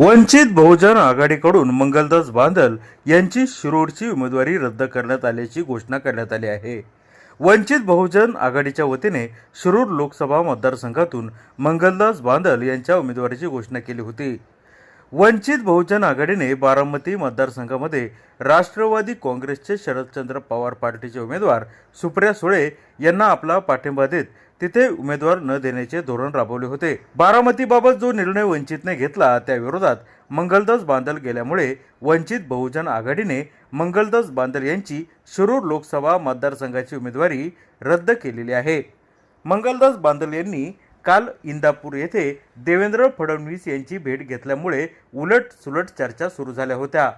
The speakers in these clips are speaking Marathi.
वंचित बहुजन आघाडीकडून मंगलदास बांदल यांची शिरूरची उमेदवारी रद्द करण्यात आल्याची घोषणा करण्यात आली आहे. वंचित बहुजन आघाडीच्या वतीने शिरूर लोकसभा मतदारसंघातून मंगलदास बांदल यांच्या उमेदवारीची घोषणा केली होती. वंचित बहुजन आघाडीने बारामती मतदारसंघामध्ये राष्ट्रवादी काँग्रेसचे शरदचंद्र पवार पार्टीचे उमेदवार सुप्रिया सुळे यांना आपला पाठिंबा देत तिथे उमेदवार न देण्याचे धोरण राबवले होते. बारामतीबाबत जो निर्णय वंचितने घेतला त्याविरोधात मंगलदास बांदल गेल्यामुळे वंचित बहुजन आघाडीने मंगलदास बांदल यांची शिरूर लोकसभा मतदारसंघाची उमेदवारी रद्द केलेली आहे. मंगलदास बांदल यांनी काल इंदापूर येथे देवेंद्र फडणवीस यांची भेट घेतल्यामुळे उलट सुलट चर्चा सुरू झाल्या होत्या.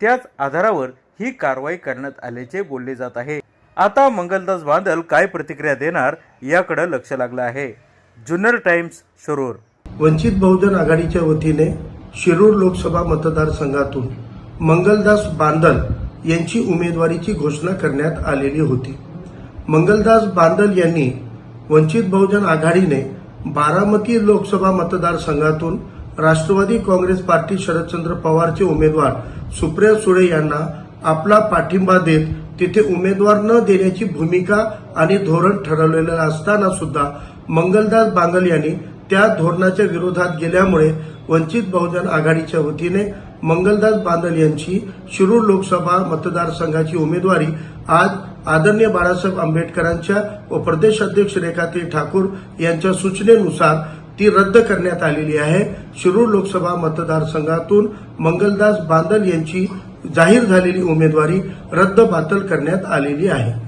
त्याच आधारावर ही कारवाई करण्यात आल्याचे बोलले जात आहे. आता मंगलदास बांदल काय प्रतिक्रिया देणार याकडे लक्ष लागलं आहे. जुन्नर टाइम्स शिरूर. वंचित बहुजन आघाडीच्या वतीने शिरूर लोकसभा मतदारसंघातून मंगलदास बांदल यांची उमेदवारीची घोषणा करण्यात आलेली होती. मंगलदास बांदल यांनी वंचित बहुजन आघाडीने बारामती लोकसभा मतदारसंघातून राष्ट्रवादी काँग्रेस पार्टी शरदचंद्र पवारचे उमेदवार सुप्रिया सुळे यांना आपला पाठिंबा देत तिथे उमेदवार न देण्याची भूमिका आणि धोरण ठरवलेलं असताना सुद्धा मंगलदास बांगल यांनी त्या धोरणाच्या विरोधात गेल्यामुळे वंचित बहुजन आघाडीच्या वतीने मंगलदास बांदल यांची शिरूर लोकसभा मतदारसंघाची उमेदवारी आज आदरणीय बाळासाहेब आंबेडकरांच्या व प्रदेश अध्यक्ष रेखाताई ठाकूर यांच्या सूचनेनुसार ती रद्द करण्यात आलेली आहे. शिरूर लोकसभा मतदारसंघातून मंगलदास बांदल यांची जाहीर झालेली उमेदवारी रद्द बातल करण्यात आलेली आहे.